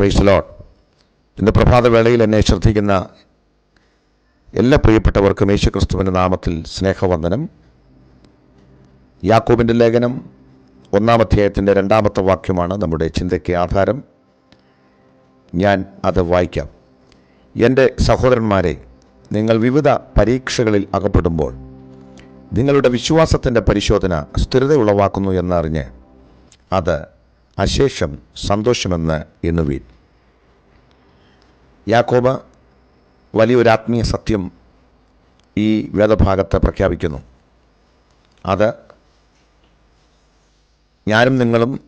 Price load ഇന്ന് പ്രഭാതവേളയിൽ എന്നെ ശ്രദ്ധിക്കുന്ന എല്ലാ പ്രിയപ്പെട്ടവർക്കും യേശു ക്രിസ്തുവിന്റെ നാമത്തിൽ സ്നേഹവന്ദനം. യാക്കോബിന്റെ ലേഖനം ഒന്നാം അധ്യായത്തിന്റെ രണ്ടാമത്തെ വാക്യമാണ് നമ്മുടെ ചിന്തയ്ക്ക് ആധാരം. ഞാൻ അത് വായിക്കാം. എന്റെ സഹോദരന്മാരെ നിങ്ങൾ വിവിധ പരീക്ഷകളിൽ അകപ്പെടുമ്പോൾ നിങ്ങളുടെ വിശ്വാസത്തിന്റെ പരിശോധന സ്ഥിരത ഉളവാക്കുന്നു എന്നറിഞ്ഞ് അത് അശേഷം സന്തോഷമെന്ന് എണ്ണുവീൻ. യാക്കോബ വലിയൊരു ആത്മീയ സത്യം ഈ വേദഭാഗത്ത് പ്രഖ്യാപിക്കുന്നു. അത് ഞാനും നിങ്ങളും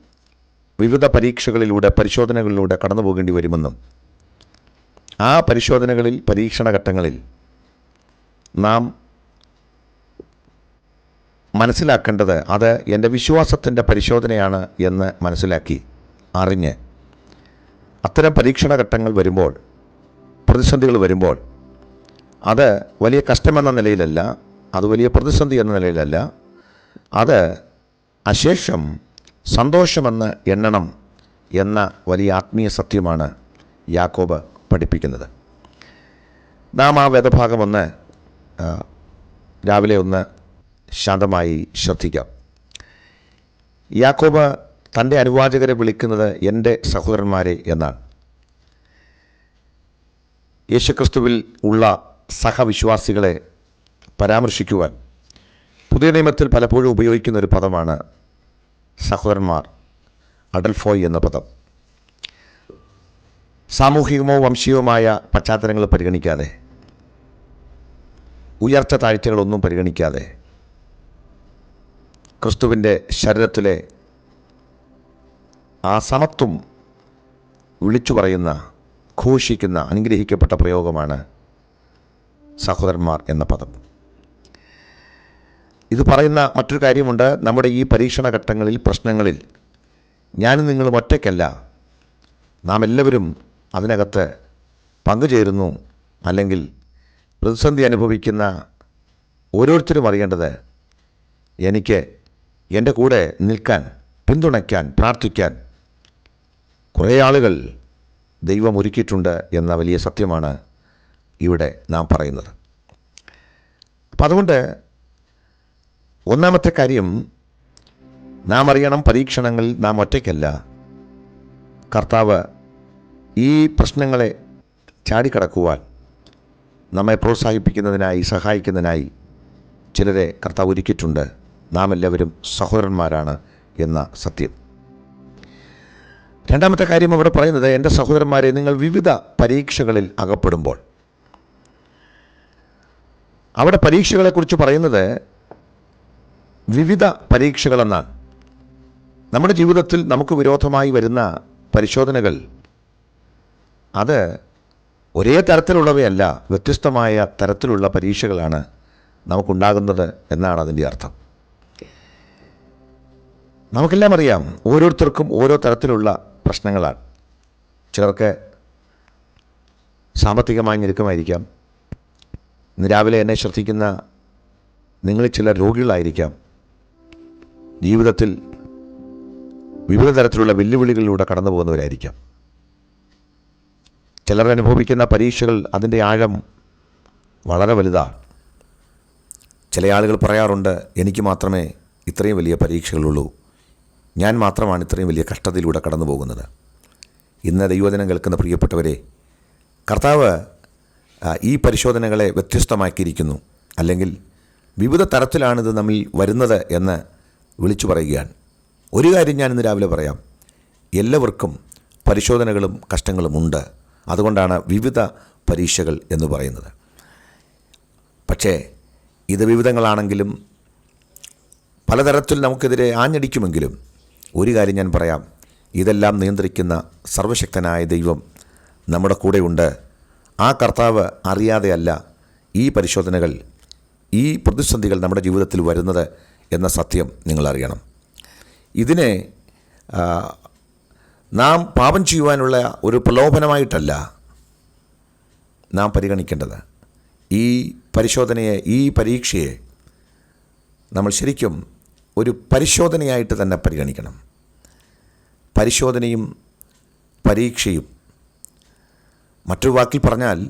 വിവിധ പരീക്ഷകളിലൂടെ പരിശോധനകളിലൂടെ കടന്നു പോകേണ്ടി വരുമെന്നും ആ പരിശോധനകളിൽ പരീക്ഷണ ഘട്ടങ്ങളിൽ നാം മനസ്സിലാക്കേണ്ടത് അത് എന്റെ വിശ്വാസത്തിന്റെ പരിശോധനയാണ് എന്ന് മനസ്സിലാക്കി അറിഞ്ഞ്. അത്തരം പരീക്ഷണ ഘട്ടങ്ങൾ വരുമ്പോൾ പ്രതിസന്ധികൾ വരുമ്പോൾ അത് വലിയ കഷ്ടമെന്ന നിലയിലല്ല അത് വലിയ പ്രതിസന്ധി എന്ന നിലയിലല്ല അത് അശേഷം സന്തോഷമെന്ന് എണ്ണണം എന്ന വലിയ ആത്മീയ സത്യമാണ് യാക്കോബ് പഠിപ്പിക്കുന്നത്. നാം ആ വേദഭാഗം ഒന്ന് രാവിലെ ഒന്ന് ശാന്തമായി ശ്രദ്ധിക്കാം. യാക്കോബ തന്റെ അനുവാചകരെ വിളിക്കുന്നത് എന്റെ സഹോദരന്മാരെ എന്നാണ്. യേശുക്രിസ്തുവിൽ ഉള്ള സഹവിശ്വാസികളെ പരാമർശിക്കുവാൻ പുതിയ നിയമത്തിൽ പലപ്പോഴും ഉപയോഗിക്കുന്ന ഒരു പദമാണ് സഹോദരന്മാർ അഡൽഫോയ് എന്ന പദം. സാമൂഹികമോ വംശീയവുമായ പശ്ചാത്തലങ്ങൾ പരിഗണിക്കാതെ ഉയർച്ച താഴ്ചകളൊന്നും പരിഗണിക്കാതെ ക്രിസ്തുവിന്റെ ശരീരത്തിലെ ആ സമത്വം വിളിച്ചു പറയുന്ന ഘോഷിക്കുന്ന അനുഗ്രഹിക്കപ്പെട്ട പ്രയോഗമാണ് സഹോദരന്മാർ എന്ന പദം. ഇത് പറയുന്ന മറ്റൊരു കാര്യമുണ്ട്. നമ്മുടെ ഈ പരീക്ഷണ ഘട്ടങ്ങളിൽ പ്രശ്നങ്ങളിൽ ഞാനും നിങ്ങളും ഒറ്റയ്ക്കല്ല. നാം എല്ലാവരും അതിനകത്ത് പങ്കുചേരുന്നു. അല്ലെങ്കിൽ പ്രതിസന്ധി അനുഭവിക്കുന്ന ഓരോരുത്തരും അറിയേണ്ടത് എനിക്ക് എന്റെ കൂടെ നിൽക്കാൻ പിന്തുണയ്ക്കാൻ പ്രാർത്ഥിക്കാൻ കുറേ ആളുകൾ ദൈവം ഒരുക്കിയിട്ടുണ്ട് എന്ന വലിയ സത്യമാണ് ഇവിടെ നാം പറയുന്നത്. അപ്പം അതുകൊണ്ട് ഒന്നാമത്തെ കാര്യം നാം അറിയണം പരീക്ഷണങ്ങളിൽ നാം ഒറ്റയ്ക്കല്ല. കർത്താവ് ഈ പ്രശ്നങ്ങളെ ചാടിക്കടക്കുവാൻ നമ്മെ പ്രോത്സാഹിപ്പിക്കുന്നതിനായി സഹായിക്കുന്നതിനായി ചിലരെ കർത്താവ് ഒരുക്കിയിട്ടുണ്ട്. നാം എല്ലാവരും സഹോദരന്മാരാണ് എന്ന സത്യം. രണ്ടാമത്തെ കാര്യം അവിടെ പറയുന്നത് എന്റെ സഹോദരന്മാരെ നിങ്ങൾ വിവിധ പരീക്ഷകളിൽ അകപ്പെടുമ്പോൾ. അവിടെ പരീക്ഷകളെക്കുറിച്ച് പറയുന്നത് വിവിധ പരീക്ഷകളെന്നാണ്. നമ്മുടെ ജീവിതത്തിൽ നമുക്ക് വിരോധമായി വരുന്ന പരിശോധനകൾ അത് ഒരേ തരത്തിലുള്ളവയല്ല വ്യത്യസ്തമായ തരത്തിലുള്ള പരീക്ഷകളാണ് നമുക്കുണ്ടാകുന്നത് എന്നാണ് അതിന്റെ അർത്ഥം. നമുക്കെല്ലാം അറിയാം ഓരോരുത്തർക്കും ഓരോ തരത്തിലുള്ള പ്രശ്നങ്ങളാണ്. ചിലർക്ക് സാമ്പത്തികമായ ഞെരുക്കമായിരിക്കാം. ഇന്ന് രാവിലെ എന്നെ ശ്രദ്ധിക്കുന്ന നിങ്ങൾ ചില രോഗികളായിരിക്കാം. ജീവിതത്തിൽ വിവിധ തരത്തിലുള്ള വെല്ലുവിളികളിലൂടെ കടന്നു പോകുന്നവരായിരിക്കാം ചിലർ അനുഭവിക്കുന്ന പരീക്ഷകൾ അതിന്റെ ആഴം വളരെ വലുതാണ്. ചില ആളുകൾ പറയാറുണ്ട് എനിക്ക് മാത്രമേ ഇത്രയും വലിയ പരീക്ഷകളുള്ളൂ. ഞാൻ മാത്രമാണ് ഇത്രയും വലിയ കഷ്ടതയിലൂടെ കടന്നു പോകുന്നത്. ഇന്ന് ദൈവദിനം കേൾക്കുന്ന പ്രിയപ്പെട്ടവരെ കർത്താവ് ഈ പരിശോധനകളെ വ്യത്യസ്തമാക്കിയിരിക്കുന്നു. അല്ലെങ്കിൽ വിവിധ തരത്തിലാണിത് നമ്മിൽ വരുന്നത് എന്ന് വിളിച്ചു പറയുകയാണ്. ഒരു കാര്യം ഞാൻ ഇന്ന് രാവിലെ പറയാം. എല്ലാവർക്കും പരിശോധനകളും കഷ്ടങ്ങളും ഉണ്ട്. അതുകൊണ്ടാണ് വിവിധ പരീക്ഷകൾ എന്ന് പറയുന്നത്. പക്ഷേ ഇത് വിവിധങ്ങളാണെങ്കിലും പലതരത്തിൽ നമുക്കെതിരെ ആഞ്ഞടിക്കുമെങ്കിലും ഒരു കാര്യം ഞാൻ പറയാം. ഇതെല്ലാം നിയന്ത്രിക്കുന്ന സർവശക്തനായ ദൈവം നമ്മുടെ കൂടെയുണ്ട്. ആ കർത്താവ് അറിയാതെയല്ല ഈ പരിശോധനകൾ ഈ പ്രതിസന്ധികൾ നമ്മുടെ ജീവിതത്തിൽ വരുന്നത് എന്ന സത്യം നിങ്ങളറിയണം ഇതിനെ നാം പാപം ചെയ്യുവാനുള്ള ഒരു പ്രലോഭനമായിട്ടല്ല നാം പരിഗണിക്കേണ്ടത്. ഈ പരിശോധനയെ ഈ പരീക്ഷയെ നമ്മൾ ശരിക്കും ഒരു പരിശോധനയായിട്ട് തന്നെ പരിഗണിക്കണം. പരിശോധനയും പരീക്ഷയും. മറ്റൊരു വാക്കിൽ പറഞ്ഞാൽ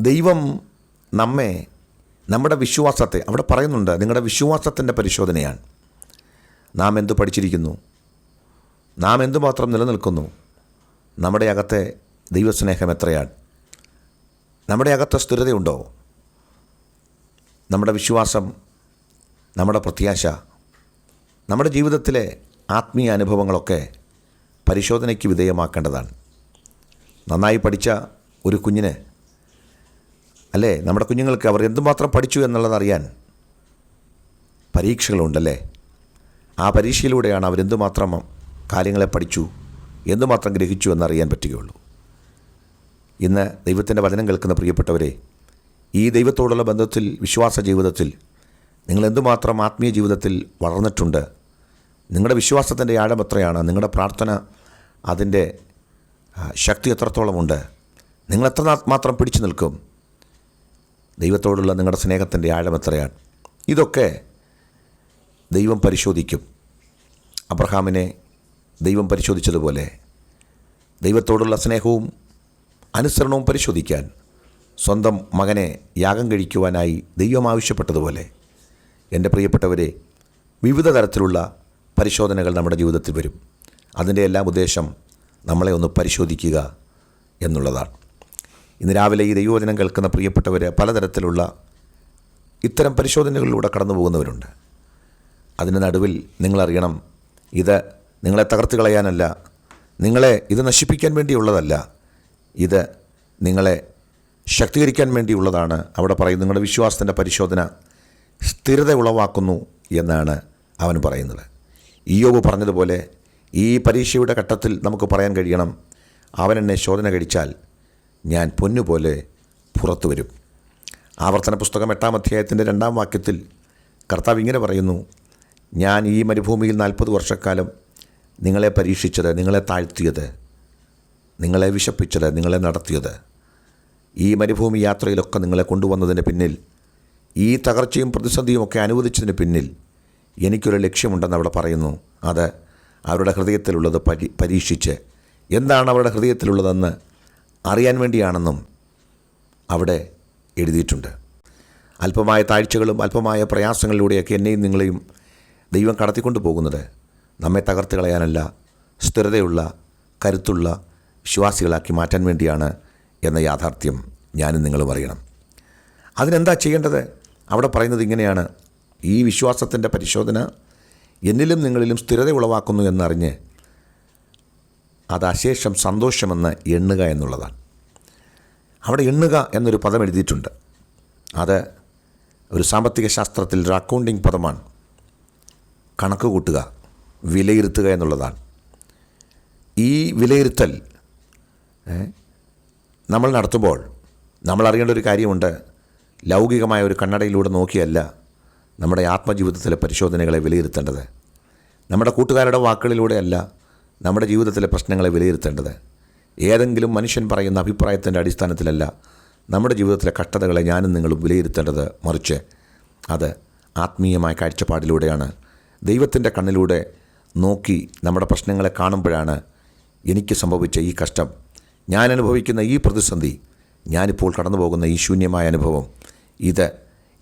ദൈവം നമ്മെ നമ്മുടെ വിശ്വാസത്തെ അവിടെ പറയുന്നുണ്ട് നിങ്ങളുടെ വിശ്വാസത്തിന്റെ പരിശോധനയാണ്. നാം എന്തു പഠിച്ചിരിക്കുന്നു? നാം എന്തുമാത്രം നിലനിൽക്കുന്നു? നമ്മുടെ അകത്തെ ദൈവസ്നേഹം എത്രയാണ്? നമ്മുടെ അകത്തെ സ്ഥിരതയുണ്ടോ? നമ്മുടെ വിശ്വാസം നമ്മുടെ പ്രത്യാശ നമ്മുടെ ജീവിതത്തിലെ ആത്മീയ അനുഭവങ്ങളൊക്കെ പരിശോധനയ്ക്ക് വിധേയമാക്കേണ്ടതാണ്. നന്നായി പഠിച്ച ഒരു കുഞ്ഞിന് അല്ലേ? നമ്മുടെ കുഞ്ഞുങ്ങൾക്ക് അവർ എന്തുമാത്രം പഠിച്ചു എന്നുള്ളതറിയാൻ പരീക്ഷകളുണ്ടല്ലേ? ആ പരീക്ഷയിലൂടെയാണ് അവരെന്തുമാത്രം കാര്യങ്ങളെ പഠിച്ചു എന്തുമാത്രം ഗ്രഹിച്ചു എന്നറിയാൻ പറ്റുകയുള്ളൂ. ഇന്ന് ദൈവത്തിന്റെ വചനം കേൾക്കുന്ന പ്രിയപ്പെട്ടവരെ ഈ ദൈവത്തോടുള്ള ബന്ധത്തിൽ വിശ്വാസ ജീവിതത്തിൽ നിങ്ങൾ എന്തുമാത്രം ആത്മീയ ജീവിതത്തിൽ വളർന്നിട്ടുണ്ട്? നിങ്ങളുടെ വിശ്വാസത്തിന്റെ ആഴം എത്രയാണ്? നിങ്ങളുടെ പ്രാർത്ഥന അതിന്റെ ശക്തി എത്രത്തോളമുണ്ട് നിങ്ങൾ എത്ര മാത്രം പിടിച്ചു നിൽക്കും? ദൈവത്തോടുള്ള നിങ്ങളുടെ സ്നേഹത്തിന്റെ ആഴം എത്രയാണ്? ഇതൊക്കെ ദൈവം പരിശോധിക്കും. അബ്രഹാമിനെ ദൈവം പരിശോധിച്ചതുപോലെ ദൈവത്തോടുള്ള സ്നേഹവും അനുസരണവും പരിശോധിക്കാൻ സ്വന്തം മകനെ യാഗം കഴിക്കുവാനായി ദൈവം ആവശ്യപ്പെട്ടതുപോലെ എന്റെ പ്രിയപ്പെട്ടവരെ വിവിധ തരത്തിലുള്ള പരിശോധനകൾ നമ്മുടെ ജീവിതത്തിൽ വരും. അതിന്റെ എല്ലാം ഉദ്ദേശം നമ്മളെ ഒന്ന് പരിശോധിക്കുക എന്നുള്ളതാണ്. ഇന്ന് രാവിലെ ഈ ദൈവവചനം കേൾക്കുന്ന പ്രിയപ്പെട്ടവർ പലതരത്തിലുള്ള ഇത്തരം പരിശോധനകളിലൂടെ കടന്നു പോകുന്നവരുണ്ട് അതിന് നടുവിൽ നിങ്ങളറിയണം ഇത് നിങ്ങളെ തകർത്ത് കളയാനല്ല നിങ്ങളെ ഇത് നശിപ്പിക്കാൻ വേണ്ടിയുള്ളതല്ല ഇത് നിങ്ങളെ ശക്തീകരിക്കാൻ വേണ്ടിയുള്ളതാണ്. അവിടെ പറയും നിങ്ങളുടെ വിശ്വാസത്തിന്റെ പരിശോധന സ്ഥിരത ഉളവാക്കുന്നു എന്നാണ് അവൻ പറയുന്നത്. ഇയോബ് പറഞ്ഞതുപോലെ ഈ പരീക്ഷയുടെ ഘട്ടത്തിൽ നമുക്ക് പറയാൻ കഴിയണം അവൻ എന്നെ ശോധന കഴിച്ചാൽ ഞാൻ പൊന്നുപോലെ പുറത്തു വരും. ആവർത്തന പുസ്തകം എട്ടാം അധ്യായത്തിന്റെ രണ്ടാം വാക്യത്തിൽ കർത്താവ് ഇങ്ങനെ പറയുന്നു ഞാൻ ഈ മരുഭൂമിയിൽ നാൽപ്പത് വർഷക്കാലം നിങ്ങളെ പരീക്ഷിച്ചത് നിങ്ങളെ താഴ്ത്തിയത് നിങ്ങളെ വിശപ്പിച്ചത് നിങ്ങളെ നടത്തിയത്. ഈ മരുഭൂമി യാത്രയിലൊക്കെ നിങ്ങളെ കൊണ്ടുവന്നതിന് പിന്നിൽ ഈ തകർച്ചയും പ്രതിസന്ധിയും ഒക്കെ അനുവദിച്ചതിന് പിന്നിൽ എനിക്കൊരു ലക്ഷ്യമുണ്ടെന്ന് അവിടെ പറയുന്നു. അത് അവരുടെ ഹൃദയത്തിലുള്ളത് പരി പരീക്ഷിച്ച് എന്താണ് അവരുടെ ഹൃദയത്തിലുള്ളതെന്ന് അറിയാൻ വേണ്ടിയാണെന്നും അവിടെ എഴുതിയിട്ടുണ്ട്. അല്പമായ താഴ്ചകളും അല്പമായ പ്രയാസങ്ങളിലൂടെയൊക്കെ എന്നെയും നിങ്ങളെയും ദൈവം കടത്തിക്കൊണ്ടു പോകുന്നത് നമ്മെ തകർത്ത് കളയാനല്ല സ്ഥിരതയുള്ള കരുത്തുള്ള വിശ്വാസികളാക്കി മാറ്റാൻ വേണ്ടിയാണ് എന്ന യാഥാർത്ഥ്യം ഞാനും നിങ്ങളും അറിയണം. അതിനെന്താ ചെയ്യേണ്ടത്? അവിടെ പറയുന്നത് ഇങ്ങനെയാണ്. ഈ വിശ്വാസത്തിന്റെ പരിശോധന എന്നിലും നിങ്ങളിലും സ്ഥിരത ഉളവാക്കുന്നു എന്നറിഞ്ഞ് അത് അശേഷം സന്തോഷമെന്ന് എണ്ണുക എന്നുള്ളതാണ്. അവിടെ എണ്ണുക എന്നൊരു പദം എഴുതിയിട്ടുണ്ട്. അത് ഒരു സാമ്പത്തിക ശാസ്ത്രത്തിൽ ഒരു അക്കൗണ്ടിങ് പദമാണ്. കണക്ക് കൂട്ടുക വിലയിരുത്തുക എന്നുള്ളതാണ്. ഈ വിലയിരുത്തൽ നമ്മൾ നടത്തുമ്പോൾ നമ്മൾ അറിയേണ്ട ഒരു കാര്യമുണ്ട്. ലൗകികമായ ഒരു കണ്ണടയിലൂടെ നോക്കിയല്ല നമ്മുടെ ആത്മജീവിതത്തിലെ പരിശോധനകളെ വിലയിരുത്തേണ്ടത്. നമ്മുടെ കൂട്ടുകാരുടെ വാക്കുകളിലൂടെയല്ല നമ്മുടെ ജീവിതത്തിലെ പ്രശ്നങ്ങളെ വിലയിരുത്തേണ്ടത്. ഏതെങ്കിലും മനുഷ്യൻ പറയുന്ന അഭിപ്രായത്തിന്റെ അടിസ്ഥാനത്തിലല്ല നമ്മുടെ ജീവിതത്തിലെ കഷ്ടതകളെ ഞാനും നിങ്ങളും വിലയിരുത്തേണ്ടത് മറിച്ച് അത് ആത്മീയമായ കാഴ്ചപ്പാടിലൂടെയാണ്. ദൈവത്തിന്റെ കണ്ണിലൂടെ നോക്കി നമ്മുടെ പ്രശ്നങ്ങളെ കാണുമ്പോഴാണ് എനിക്ക് സംഭവിച്ച ഈ കഷ്ടം. ഞാൻ അനുഭവിക്കുന്ന ഈ പ്രതിസന്ധി ഞാനിപ്പോൾ കടന്നു പോകുന്ന ഈ ശൂന്യമായ അനുഭവം. ഇത്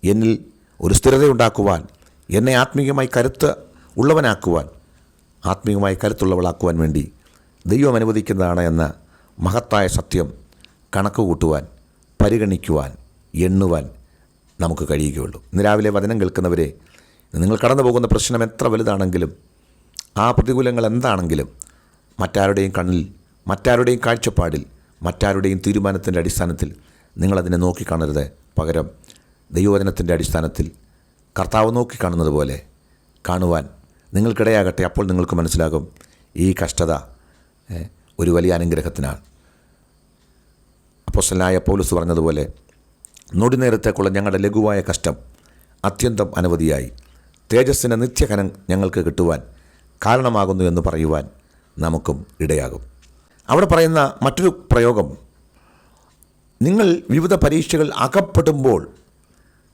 എന്നിൽ ഒരു സ്ഥിരതയുണ്ടാക്കുവാൻ എന്നെ ആത്മീയമായി കരുത്ത് ഉള്ളവനാക്കുവാൻ ആത്മീയമായി കരുത്തുള്ളവളാക്കുവാൻ വേണ്ടി ദൈവം അനുവദിക്കുന്നതാണ് എന്ന മഹത്തായ സത്യം കണക്ക് കൂട്ടുവാൻ പരിഗണിക്കുവാൻ എണ്ണുവാൻ നമുക്ക് കഴിയുകയുള്ളൂ. ഇന്ന് രാവിലെ വചനം കേൾക്കുന്നവരെ നിങ്ങൾ കടന്നു പോകുന്ന പ്രശ്നം എത്ര വലുതാണെങ്കിലും ആ പ്രതികൂലങ്ങൾ എന്താണെങ്കിലും മറ്റാരുടെയും കണ്ണിൽ മറ്റാരുടെയും കാഴ്ചപ്പാടിൽ മറ്റാരുടെയും തീരുമാനത്തിന്റെ അടിസ്ഥാനത്തിൽ നിങ്ങളതിനെ നോക്കിക്കാണരുത്. പകരം ദൈവവചനത്തിന്റെ അടിസ്ഥാനത്തിൽ കർത്താവ് നോക്കിക്കാണുന്നത് പോലെ കാണുവാൻ നിങ്ങൾക്കിടയാകട്ടെ. അപ്പോൾ നിങ്ങൾക്ക് മനസ്സിലാകും ഈ കഷ്ടത ഒരു വലിയ അനുഗ്രഹത്തിനാണ്. അപ്പോസ്റ്റലായ പോലീസ് പറഞ്ഞതുപോലെ നൊടി നേരത്തേക്കുള്ള ഞങ്ങളുടെ ലഘുവായ കഷ്ടം അത്യന്തം അനവധിയായി. തേജസ്സിന്റെ നിത്യഘനം ഞങ്ങൾക്ക് കിട്ടുവാൻ കാരണമാകുന്നു എന്ന് പറയുവാൻ നമുക്കും ഇടയാകും. അവിടെ പറയുന്ന മറ്റൊരു പ്രയോഗം നിങ്ങൾ വിവിധ പരീക്ഷകൾ അകപ്പെടുമ്പോൾ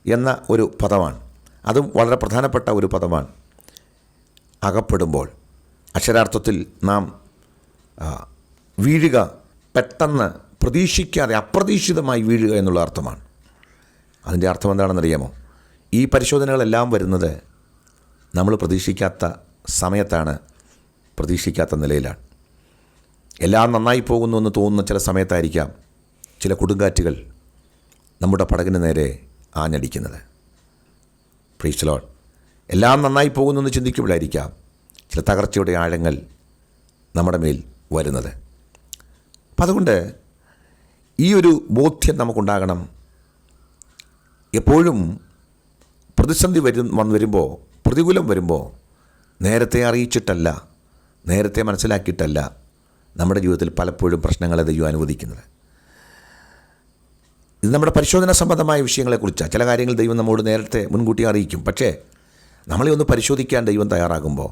എന്ന ഒരു പദമാണ്. അതും വളരെ പ്രധാനപ്പെട്ട ഒരു പദമാണ്. അകപ്പെടുമ്പോൾ. അക്ഷരാർത്ഥത്തിൽ നാം വീഴുക പെട്ടെന്ന് പ്രതീക്ഷിക്കാതെ അപ്രതീക്ഷിതമായി വീഴുക എന്നുള്ള അർത്ഥമാണ്. അതിന്റെ അർത്ഥം എന്താണെന്നറിയാമോ? ഈ പരിശോധനകളെല്ലാം വരുന്നത് നമ്മൾ പ്രതീക്ഷിക്കാത്ത സമയത്താണ് പ്രതീക്ഷിക്കാത്ത നിലയിലാണ്. എല്ലാം നന്നായി പോകുന്നു എന്ന് തോന്നുന്ന ചില സമയത്തായിരിക്കാം. ചില കൊടുങ്കാറ്റുകൾ നമ്മുടെ പടകിന് നേരെ ആഞ്ഞടിക്കുന്നത്. പ്രീസ്റ്റലോൺ എല്ലാം നന്നായി പോകുന്നു എന്ന് ചിന്തിക്കുമ്പോഴായിരിക്കാം ചില തകർച്ചയുടെ ആഴങ്ങൾ നമ്മുടെ മേൽ വരുന്നത്. അപ്പം അതുകൊണ്ട് ഈ ഒരു ബോധ്യം നമുക്കുണ്ടാകണം. എപ്പോഴും പ്രതിസന്ധി വരും വന്ന് വരുമ്പോൾ പ്രതികൂലം വരുമ്പോൾ നേരത്തെ അറിയിച്ചിട്ടല്ല നേരത്തെ മനസ്സിലാക്കിയിട്ടല്ല നമ്മുടെ ജീവിതത്തിൽ പലപ്പോഴും പ്രശ്നങ്ങളെ ദൈവം അനുവദിക്കുന്നത്. ഇത് നമ്മുടെ പരിശോധന സംബന്ധമായ വിഷയങ്ങളെക്കുറിച്ചാണ്. ചില കാര്യങ്ങൾ ദൈവം നമ്മോട് നേരത്തെ മുൻകൂട്ടി അറിയിക്കും. പക്ഷേ നമ്മളെ ഒന്ന് പരിശോധിക്കാൻ ദൈവം തയ്യാറാകുമ്പോൾ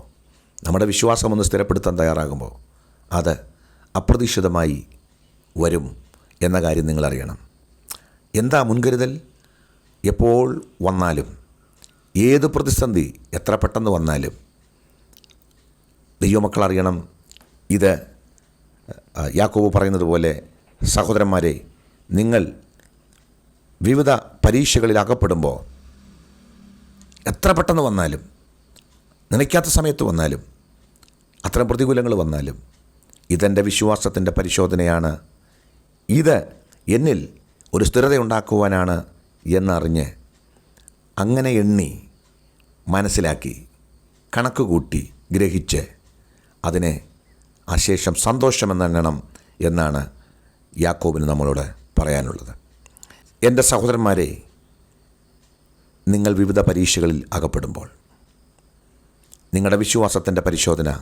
നമ്മുടെ വിശ്വാസം ഒന്ന് സ്ഥിരപ്പെടുത്താൻ തയ്യാറാകുമ്പോൾ അത് അപ്രതീക്ഷിതമായി വരും എന്ന കാര്യം നിങ്ങൾ അറിയണം എന്താ മുൻകരുതൽ? എപ്പോൾ വന്നാലും ഏത് പ്രതിസന്ധി എത്ര പെട്ടെന്ന് വന്നാലും ദൈവമക്കൾ അറിയണം. ഇത് യാക്കോബ് പറയുന്നത് പോലെ സഹോദരന്മാരെ നിങ്ങൾ വിവിധ പരീക്ഷകളിൽ അകപ്പെടുമ്പോൾ എത്ര പെട്ടെന്ന് വന്നാലും നനയ്ക്കാത്ത സമയത്ത് വന്നാലും അത്തരം പ്രതികൂലങ്ങൾ വന്നാലും ഇതെന്റെ വിശ്വാസത്തിന്റെ പരിശോധനയാണ്. ഇത് എന്നിൽ ഒരു സ്ഥിരത ഉണ്ടാക്കുവാനാണ് എന്നറിഞ്ഞ് അങ്ങനെ എണ്ണി മനസ്സിലാക്കി കണക്ക് കൂട്ടി ഗ്രഹിച്ച് അതിനെ അശേഷം സന്തോഷമെന്നെണ്ണണം എന്നാണ് യാക്കോബിന് നമ്മളോട് പറയാനുള്ളത്. എന്റെ സഹോദരന്മാരെ നിങ്ങൾ വിവിധ പരീക്ഷകളിൽ അകപ്പെടുമ്പോൾ നിങ്ങളുടെ വിശ്വാസത്തിന്റെ പരിശോധന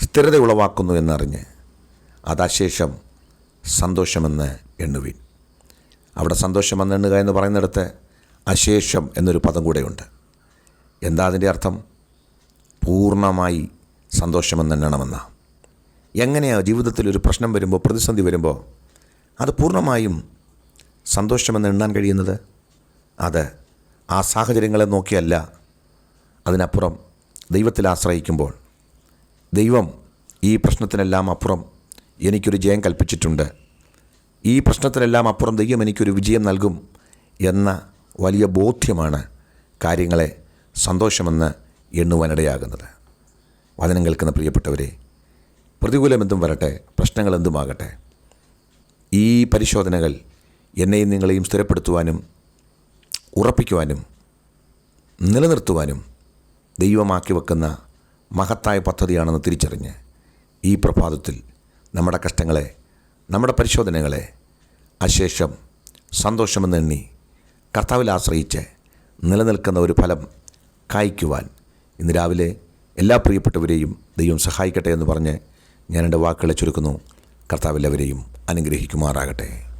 സ്ഥിരത ഉളവാക്കുന്നു എന്നറിഞ്ഞ് അതശേഷം സന്തോഷമെന്ന് എണ്ണുവിൻ. അവിടെ സന്തോഷമെന്ന് എണ്ണുക എന്ന് പറയുന്നിടത്ത് അശേഷം എന്നൊരു പദം കൂടെയുണ്ട്. എന്താ അതിന്റെ അർത്ഥം? പൂർണമായി സന്തോഷമെന്ന് എണ്ണണമെന്ന. എങ്ങനെയാണ് ജീവിതത്തിൽ ഒരു പ്രശ്നം വരുമ്പോൾ പ്രതിസന്ധി വരുമ്പോൾ അത് പൂർണമായും സന്തോഷമെന്ന് എണ്ണാൻ കഴിയുന്നത്? അത് ആ സാഹചര്യങ്ങളെ നോക്കിയല്ല. അതിനപ്പുറം ദൈവത്തിൽ ആശ്രയിക്കുമ്പോൾ ദൈവം ഈ പ്രശ്നത്തിനെല്ലാം അപ്പുറം എനിക്കൊരു ജയം കൽപ്പിച്ചിട്ടുണ്ട്. ഈ പ്രശ്നത്തിനെല്ലാം അപ്പുറം ദൈവം എനിക്കൊരു വിജയം നൽകും എന്ന വലിയ ബോധ്യമാണ് കാര്യങ്ങളെ സന്തോഷമെന്ന് എണ്ണുവാനിടയാകുന്നത്. വചനം കേൾക്കുന്ന പ്രിയപ്പെട്ടവരെ പ്രതികൂലമെന്തും വരട്ടെ പ്രശ്നങ്ങൾ എന്തുമാകട്ടെ ഈ പരിശോധനകൾ എന്നെയും നിങ്ങളെയും സ്ഥിരപ്പെടുത്തുവാനും ഉറപ്പിക്കുവാനും നിലനിർത്തുവാനും ദൈവമാക്കി വെക്കുന്ന മഹത്തായ പദ്ധതിയാണെന്ന് തിരിച്ചറിഞ്ഞ് ഈ പ്രഭാതത്തിൽ നമ്മുടെ കഷ്ടങ്ങളെ നമ്മുടെ പരിശോധനകളെ അശേഷം സന്തോഷമെന്ന് എണ്ണി കർത്താവിൽ ആശ്രയിച്ച് നിലനിൽക്കുന്ന ഒരു ഫലം കായ്ക്കുവാൻ ഇന്ന് രാവിലെ എല്ലാ പ്രിയപ്പെട്ടവരെയും ദൈവം സഹായിക്കട്ടെ എന്ന് പറഞ്ഞ് ഞാൻ എന്റെ വാക്കുകളെ ചുരുക്കുന്നു. കർത്താവിൽ അവരെയും അനുഗ്രഹിക്കുമാറാകട്ടെ.